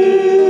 Deus.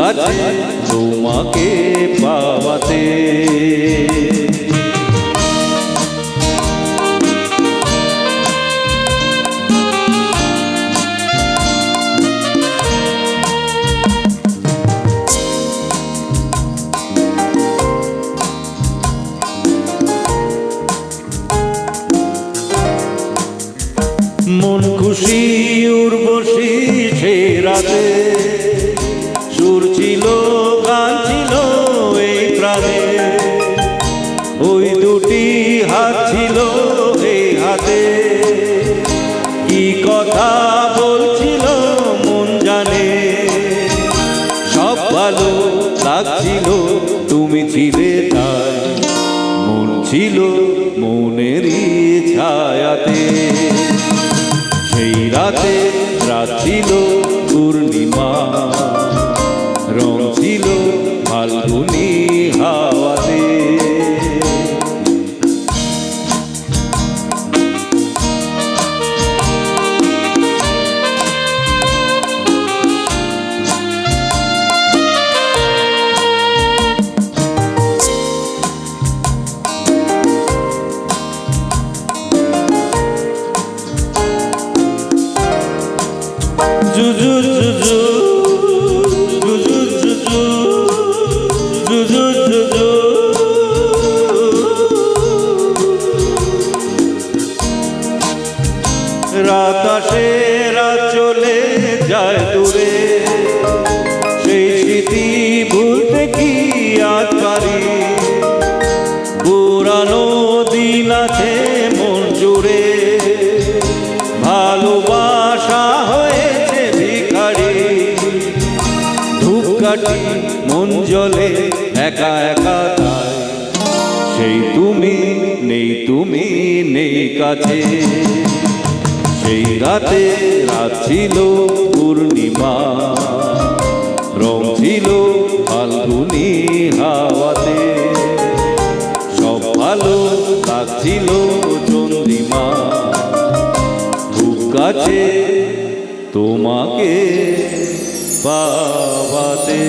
কাছে তোমাকে পাওয়াতে। মন খুশি উর্বশী সে রাতে। সুর ছিল, গান ছিল এই প্রাণে। ওই দুটি হাত ছিল এই হাতে। কি কথা বলছিল মন জানে। সব ভালো লাগছিল, তুমি ছিলে তাই। মন ছিল মনেরই ছায়াতে। সেই রাতে রাত ছিল পূর্ণিমা। ছিল ফাল্গুনি হাওয়াতে জুজু আছে মন জুড়ে। ভালোবাসা হয়েছে ভিখারি। ধূপকাঠি মন জলে একা একা সেই তুমি নেই তুমি নেই কাছে। সেই রাতে রাত ছিল লাগছিল চন্দ্রিমা। খুব কাছে তোমাকে পাওয়াতে।